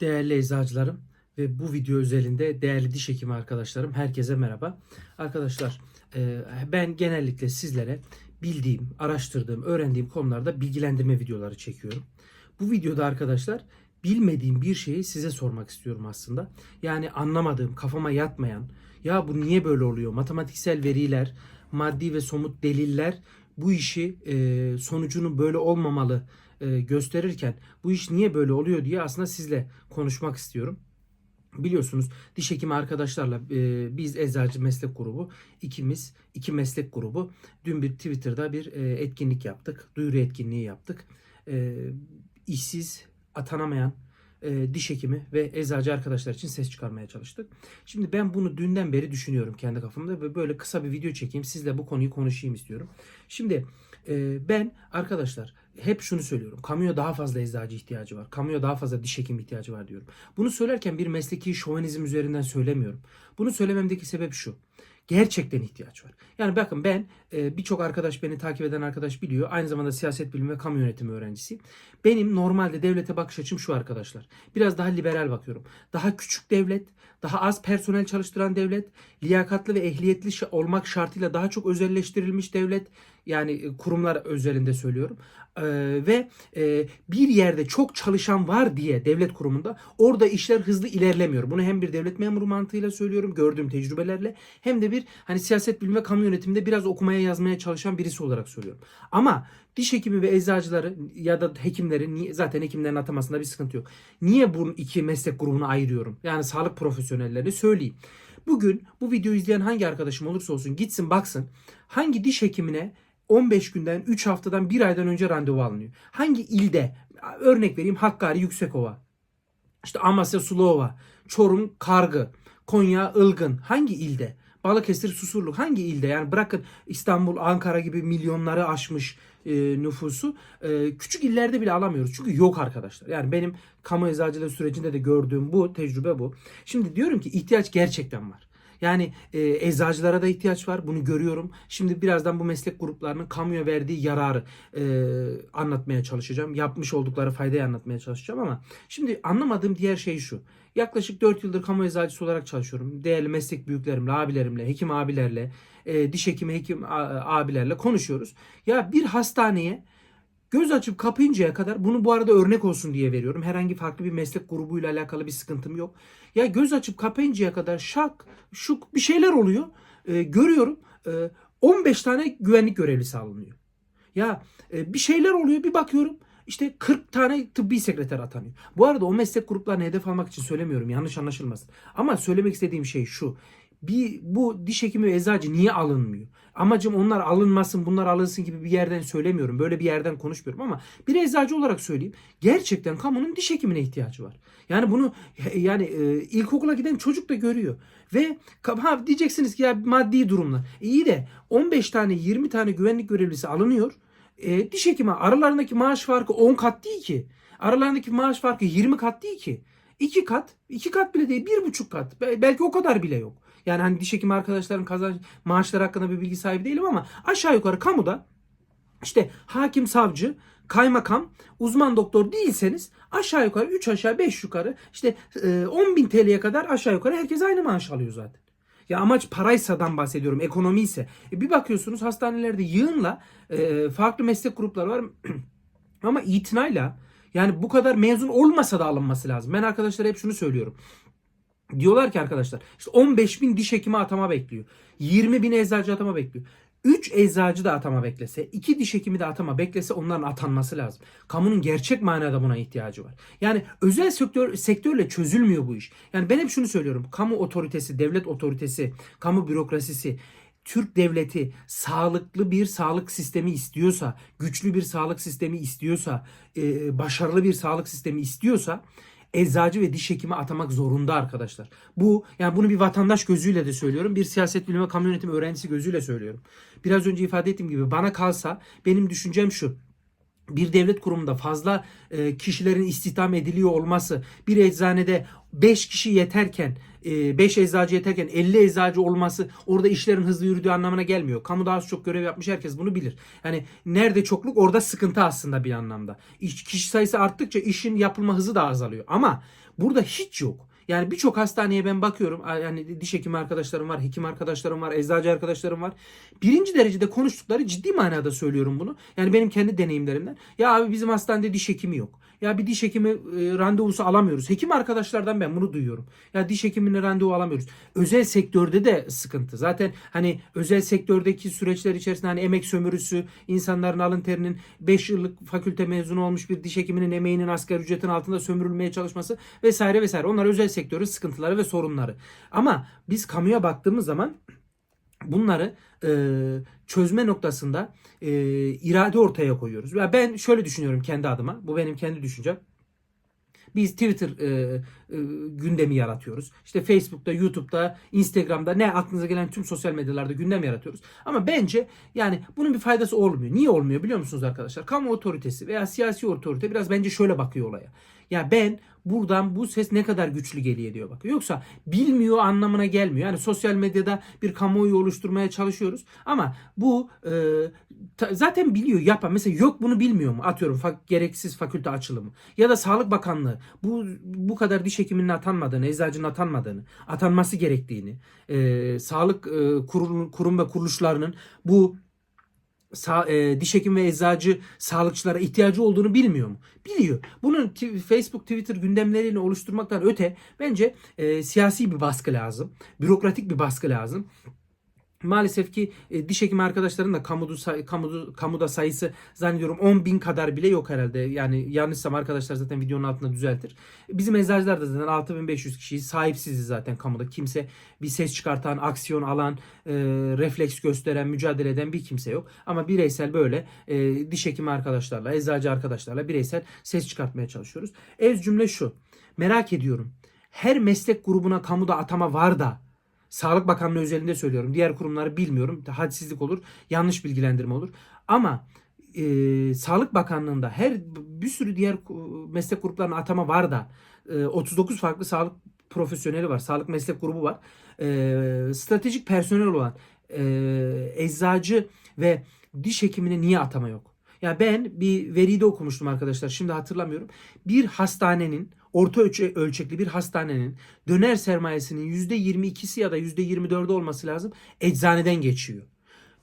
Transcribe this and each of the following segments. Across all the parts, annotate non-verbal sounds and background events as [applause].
Değerli eczacılarım ve bu video özelinde değerli diş hekimi arkadaşlarım herkese merhaba. Arkadaşlar e, ben genellikle sizlere bildiğim, araştırdığım, öğrendiğim konularda bilgilendirme videoları çekiyorum. Bu videoda arkadaşlar bilmediğim bir şeyi size sormak istiyorum aslında. Yani anlamadığım, kafama yatmayan, ya bu niye böyle oluyor? Matematiksel veriler, maddi ve somut deliller bu işi e, sonucunun böyle olmamalı e, gösterirken bu iş niye böyle oluyor diye aslında sizle konuşmak istiyorum. Biliyorsunuz diş hekimi arkadaşlarla e, biz eczacı meslek grubu ikimiz iki meslek grubu dün bir Twitter'da bir e, etkinlik yaptık. Duyuru etkinliği yaptık. İşsiz atanamayan diş hekimi ve eczacı arkadaşlar için ses çıkarmaya çalıştık. Şimdi ben bunu dünden beri düşünüyorum kendi kafamda ve böyle kısa bir video çekeyim sizle bu konuyu konuşayım istiyorum. Şimdi e, ben arkadaşlar hep şunu söylüyorum. Kamuya daha fazla eczacı ihtiyacı var. Kamuya daha fazla diş hekimi ihtiyacı var diyorum. Bunu söylerken bir mesleki şovenizm üzerinden söylemiyorum. Bunu söylememdeki sebep şu. Gerçekten ihtiyaç var. Yani bakın ben e, birçok arkadaş beni takip eden arkadaş biliyor. Aynı zamanda siyaset bilimi ve kamu yönetimi öğrencisiyim. Benim normalde devlete bakış açım şu arkadaşlar. Biraz daha liberal bakıyorum. Daha küçük devlet, daha az personel çalıştıran devlet, liyakatlı ve ehliyetli olmak şartıyla daha çok özelleştirilmiş devlet. Yani e, kurumlar özelinde söylüyorum. Ee, ve e, bir yerde çok çalışan var diye devlet kurumunda orada işler hızlı ilerlemiyor. Bunu hem bir devlet memuru mantığıyla söylüyorum gördüğüm tecrübelerle hem de bir hani siyaset bilimi ve kamu yönetiminde biraz okumaya yazmaya çalışan birisi olarak söylüyorum. Ama diş hekimi ve eczacıları ya da hekimleri niye- zaten hekimlerin atamasında bir sıkıntı yok. Niye bu iki meslek grubunu ayırıyorum? Yani sağlık profesyonellerini söyleyeyim. Bugün bu videoyu izleyen hangi arkadaşım olursa olsun gitsin baksın hangi diş hekimine 15 günden 3 haftadan 1 aydan önce randevu alınıyor. Hangi ilde? Örnek vereyim Hakkari Yüksekova. İşte Amasya Sulova, Çorum Kargı, Konya Ilgın. Hangi ilde? Balıkesir Susurluk hangi ilde? Yani bırakın İstanbul, Ankara gibi milyonları aşmış e, nüfusu e, küçük illerde bile alamıyoruz. Çünkü yok arkadaşlar. Yani benim kamu eczacılığı sürecinde de gördüğüm bu, tecrübe bu. Şimdi diyorum ki ihtiyaç gerçekten var. Yani e, eczacılara da ihtiyaç var. Bunu görüyorum. Şimdi birazdan bu meslek gruplarının kamuya verdiği yararı e, anlatmaya çalışacağım. Yapmış oldukları faydayı anlatmaya çalışacağım ama şimdi anlamadığım diğer şey şu. Yaklaşık 4 yıldır kamu eczacısı olarak çalışıyorum. Değerli meslek büyüklerimle, abilerimle, hekim abilerle, e, diş hekimi hekim abilerle konuşuyoruz. Ya bir hastaneye göz açıp kapayıncaya kadar bunu bu arada örnek olsun diye veriyorum. Herhangi farklı bir meslek grubuyla alakalı bir sıkıntım yok. Ya göz açıp kapayıncaya kadar şak, şuk bir şeyler oluyor. E, görüyorum. E, 15 tane güvenlik görevlisi alınıyor. Ya e, bir şeyler oluyor bir bakıyorum. İşte 40 tane tıbbi sekreter atanıyor. Bu arada o meslek gruplarını hedef almak için söylemiyorum. Yanlış anlaşılmasın. Ama söylemek istediğim şey şu. Bir, bu diş hekimi ve eczacı niye alınmıyor? Amacım onlar alınmasın, bunlar alınsın gibi bir yerden söylemiyorum. Böyle bir yerden konuşmuyorum ama bir eczacı olarak söyleyeyim. Gerçekten kamunun diş hekimine ihtiyacı var. Yani bunu yani e, ilkokula giden çocuk da görüyor. Ve ha, diyeceksiniz ki ya maddi durumlar. İyi de 15 tane 20 tane güvenlik görevlisi alınıyor. E, diş hekimi aralarındaki maaş farkı 10 kat değil ki. Aralarındaki maaş farkı 20 kat değil ki. 2 kat, 2 kat bile değil, 1,5 kat. Be- Belki o kadar bile yok. Yani hani diş hekimi arkadaşların kazanç maaşları hakkında bir bilgi sahibi değilim ama aşağı yukarı kamuda işte hakim, savcı, kaymakam, uzman doktor değilseniz aşağı yukarı 3 aşağı 5 yukarı işte e, 10 bin TL'ye kadar aşağı yukarı herkes aynı maaş alıyor zaten. Ya amaç paraysadan bahsediyorum, ekonomi ise. E bir bakıyorsunuz hastanelerde yığınla e, farklı meslek grupları var [clears throat] ama itinayla yani bu kadar mezun olmasa da alınması lazım. Ben arkadaşlara hep şunu söylüyorum. Diyorlar ki arkadaşlar işte 15 bin diş hekimi atama bekliyor. 20 bin eczacı atama bekliyor. 3 eczacı da atama beklese, 2 diş hekimi de atama beklese onların atanması lazım. Kamunun gerçek manada buna ihtiyacı var. Yani özel sektör sektörle çözülmüyor bu iş. Yani ben hep şunu söylüyorum. Kamu otoritesi, devlet otoritesi, kamu bürokrasisi Türk devleti sağlıklı bir sağlık sistemi istiyorsa, güçlü bir sağlık sistemi istiyorsa, e, başarılı bir sağlık sistemi istiyorsa eczacı ve diş hekimi atamak zorunda arkadaşlar. Bu yani bunu bir vatandaş gözüyle de söylüyorum. Bir siyaset bilimi kamu yönetimi öğrencisi gözüyle söylüyorum. Biraz önce ifade ettiğim gibi bana kalsa benim düşüncem şu. bir devlet kurumunda fazla e, kişilerin istihdam ediliyor olması, bir eczanede 5 kişi yeterken, 5 eczacı yeterken 50 eczacı olması orada işlerin hızlı yürüdüğü anlamına gelmiyor. Kamuda az çok görev yapmış herkes bunu bilir. Yani nerede çokluk orada sıkıntı aslında bir anlamda. İş, kişi sayısı arttıkça işin yapılma hızı da azalıyor. Ama burada hiç yok. Yani birçok hastaneye ben bakıyorum. Yani diş hekimi arkadaşlarım var, hekim arkadaşlarım var, eczacı arkadaşlarım var. Birinci derecede konuştukları ciddi manada söylüyorum bunu. Yani benim kendi deneyimlerimden. Ya abi bizim hastanede diş hekimi yok. Ya bir diş hekimi e, randevusu alamıyoruz. Hekim arkadaşlardan ben bunu duyuyorum. Ya diş hekimine randevu alamıyoruz. Özel sektörde de sıkıntı. Zaten hani özel sektördeki süreçler içerisinde hani emek sömürüsü, insanların alın terinin 5 yıllık fakülte mezunu olmuş bir diş hekiminin emeğinin asgari ücretin altında sömürülmeye çalışması vesaire vesaire. Onlar özel sektörün sıkıntıları ve sorunları. Ama biz kamuya baktığımız zaman bunları e, çözme noktasında e, irade ortaya koyuyoruz. Ya ben şöyle düşünüyorum kendi adıma. Bu benim kendi düşüncem. Biz Twitter e, e, gündemi yaratıyoruz. İşte Facebook'ta, YouTube'da, Instagram'da ne aklınıza gelen tüm sosyal medyalarda gündem yaratıyoruz. Ama bence yani bunun bir faydası olmuyor. Niye olmuyor biliyor musunuz arkadaşlar? Kamu otoritesi veya siyasi otorite biraz bence şöyle bakıyor olaya. Ya ben buradan bu ses ne kadar güçlü geliyor diyor bakıyor. Yoksa bilmiyor anlamına gelmiyor. Yani sosyal medyada bir kamuoyu oluşturmaya çalışıyoruz. Ama bu e, ta, zaten biliyor yapan. Mesela yok bunu bilmiyor mu? Atıyorum fa- gereksiz fakülte açılımı. Ya da Sağlık Bakanlığı bu bu kadar diş hekiminin atanmadığını, eczacının atanmadığını, atanması gerektiğini, e, sağlık e, kurum, kurum ve kuruluşlarının bu sağ, e, diş hekim ve eczacı sağlıkçılara ihtiyacı olduğunu bilmiyor mu? Biliyor. Bunun Facebook, Twitter gündemleriyle oluşturmaktan öte bence e, siyasi bir baskı lazım. Bürokratik bir baskı lazım. Maalesef ki e, diş hekimi arkadaşların da kamuda, say, kamuda, kamuda sayısı zannediyorum 10 bin kadar bile yok herhalde. Yani yanlışsam arkadaşlar zaten videonun altında düzeltir. Bizim eczacılar da zaten 6500 kişiyi sahipsiziz zaten kamuda. Kimse bir ses çıkartan, aksiyon alan, e, refleks gösteren, mücadele eden bir kimse yok. Ama bireysel böyle e, diş hekimi arkadaşlarla, eczacı arkadaşlarla bireysel ses çıkartmaya çalışıyoruz. Ez cümle şu. Merak ediyorum. Her meslek grubuna kamuda atama var da Sağlık Bakanlığı özelinde söylüyorum. Diğer kurumları bilmiyorum. Hadsizlik olur. Yanlış bilgilendirme olur. Ama e, Sağlık Bakanlığı'nda her bir sürü diğer meslek gruplarına atama var da e, 39 farklı sağlık profesyoneli var. Sağlık meslek grubu var. E, stratejik personel olan e, eczacı ve diş hekimine niye atama yok? Ya ben bir veride okumuştum arkadaşlar. Şimdi hatırlamıyorum. Bir hastanenin orta ölçe- ölçekli bir hastanenin döner sermayesinin %22'si ya da %24'ü olması lazım. Eczaneden geçiyor.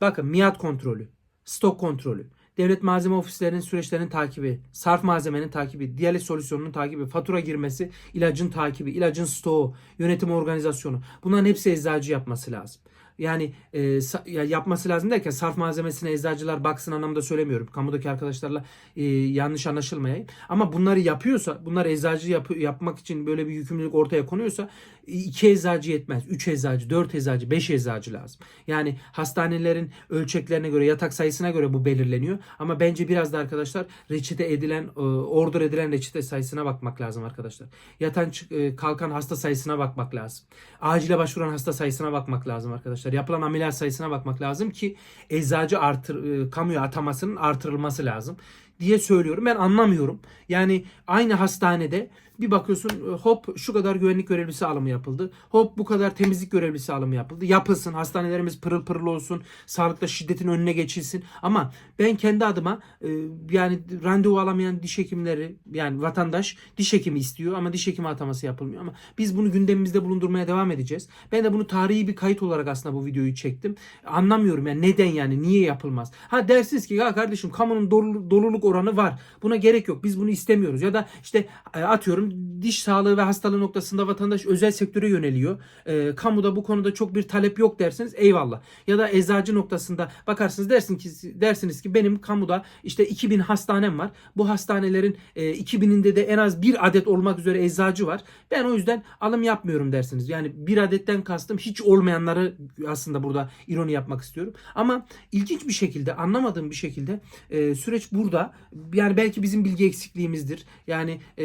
Bakın miat kontrolü, stok kontrolü, devlet malzeme ofislerinin süreçlerinin takibi, sarf malzemenin takibi, diyaliz solüsyonunun takibi, fatura girmesi, ilacın takibi, ilacın stoğu, yönetim organizasyonu. Bunların hepsi eczacı yapması lazım. Yani e, yapması lazım derken sarf malzemesine eczacılar baksın anlamda söylemiyorum. Kamudaki arkadaşlarla e, yanlış anlaşılmayayım. Ama bunları yapıyorsa, bunlar eczacı yap- yapmak için böyle bir yükümlülük ortaya konuyorsa iki eczacı yetmez. Üç eczacı, dört eczacı, beş eczacı lazım. Yani hastanelerin ölçeklerine göre, yatak sayısına göre bu belirleniyor. Ama bence biraz da arkadaşlar reçete edilen, e, order edilen reçete sayısına bakmak lazım arkadaşlar. Yatan e, kalkan hasta sayısına bakmak lazım. Acile başvuran hasta sayısına bakmak lazım arkadaşlar. Yapılan ameliyat sayısına bakmak lazım ki eczacı artır, e, kamuya atamasının artırılması lazım diye söylüyorum. Ben anlamıyorum. Yani aynı hastanede bir bakıyorsun e, hop şu kadar güvenlik görevlisi alımı yapıldı. Hop bu kadar temizlik görevlisi alımı yapıldı. Yapılsın. Hastanelerimiz pırıl pırıl olsun. Sağlıkta şiddetin önüne geçilsin. Ama ben kendi adıma e, yani randevu alamayan diş hekimleri yani vatandaş diş hekimi istiyor ama diş hekimi ataması yapılmıyor. Ama biz bunu gündemimizde bulundurmaya devam edeceğiz. Ben de bunu tarihi bir kayıt olarak aslında bu videoyu çektim. Anlamıyorum yani neden yani niye yapılmaz? Ha dersiniz ki ya kardeşim kamunun dolu- doluluk oranı var. Buna gerek yok. Biz bunu istemiyoruz. Ya da işte e, atıyorum diş sağlığı ve hastalığı noktasında vatandaş özel sektöre yöneliyor. E, kamuda bu konuda çok bir talep yok dersiniz. Eyvallah. Ya da eczacı noktasında bakarsınız dersin ki dersiniz ki benim kamuda işte 2000 hastanem var. Bu hastanelerin e, 2000'inde de en az bir adet olmak üzere eczacı var. Ben o yüzden alım yapmıyorum dersiniz. Yani bir adetten kastım hiç olmayanları aslında burada ironi yapmak istiyorum. Ama ilginç bir şekilde anlamadığım bir şekilde e, süreç burada yani belki bizim bilgi eksikliğimizdir. Yani e,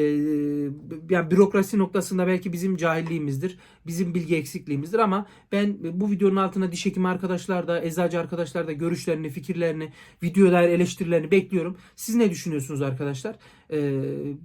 yani bürokrasi noktasında belki bizim cahilliğimizdir. Bizim bilgi eksikliğimizdir ama ben bu videonun altına diş hekimi arkadaşlar da, eczacı arkadaşlar da görüşlerini, fikirlerini, videolar eleştirilerini bekliyorum. Siz ne düşünüyorsunuz arkadaşlar? E,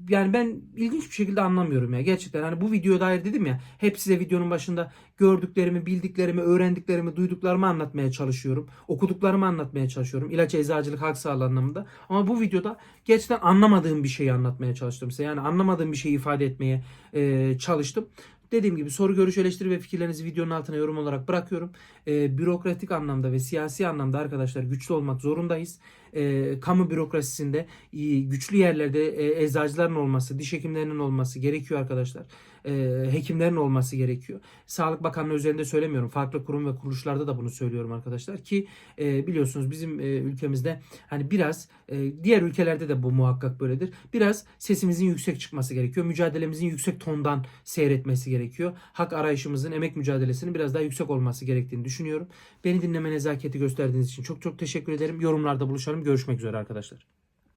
yani ben ilginç bir şekilde anlamıyorum ya. Gerçekten hani bu videoya dair dedim ya hep size videonun başında gördüklerimi, bildiklerimi, öğrendiklerimi, duyduklarımı anlatmaya çalışıyorum. Okuduklarımı anlatmaya çalışıyorum. İlaç, eczacılık, halk sağlığı anlamında. Ama bu videoda gerçekten anlamadığım bir şeyi anlatmaya çalıştım size. Yani anlamadığım bir şeyi ifade etmeye e, çalıştım. Dediğim gibi soru, görüş, eleştiri ve fikirlerinizi videonun altına yorum olarak bırakıyorum. E, bürokratik anlamda ve siyasi anlamda arkadaşlar güçlü olmak zorundayız. E, kamu bürokrasisinde e, güçlü yerlerde e, eczacıların olması, diş hekimlerinin olması gerekiyor arkadaşlar. E, hekimlerin olması gerekiyor. Sağlık Bakanlığı üzerinde söylemiyorum. Farklı kurum ve kuruluşlarda da bunu söylüyorum arkadaşlar ki e, biliyorsunuz bizim e, ülkemizde hani biraz e, diğer ülkelerde de bu muhakkak böyledir. Biraz sesimizin yüksek çıkması gerekiyor. Mücadelemizin yüksek tondan seyretmesi gerekiyor. Hak arayışımızın, emek mücadelesinin biraz daha yüksek olması gerektiğini düşünüyorum. Beni dinleme nezaketi gösterdiğiniz için çok çok teşekkür ederim. Yorumlarda buluşalım. Görüşmek üzere arkadaşlar.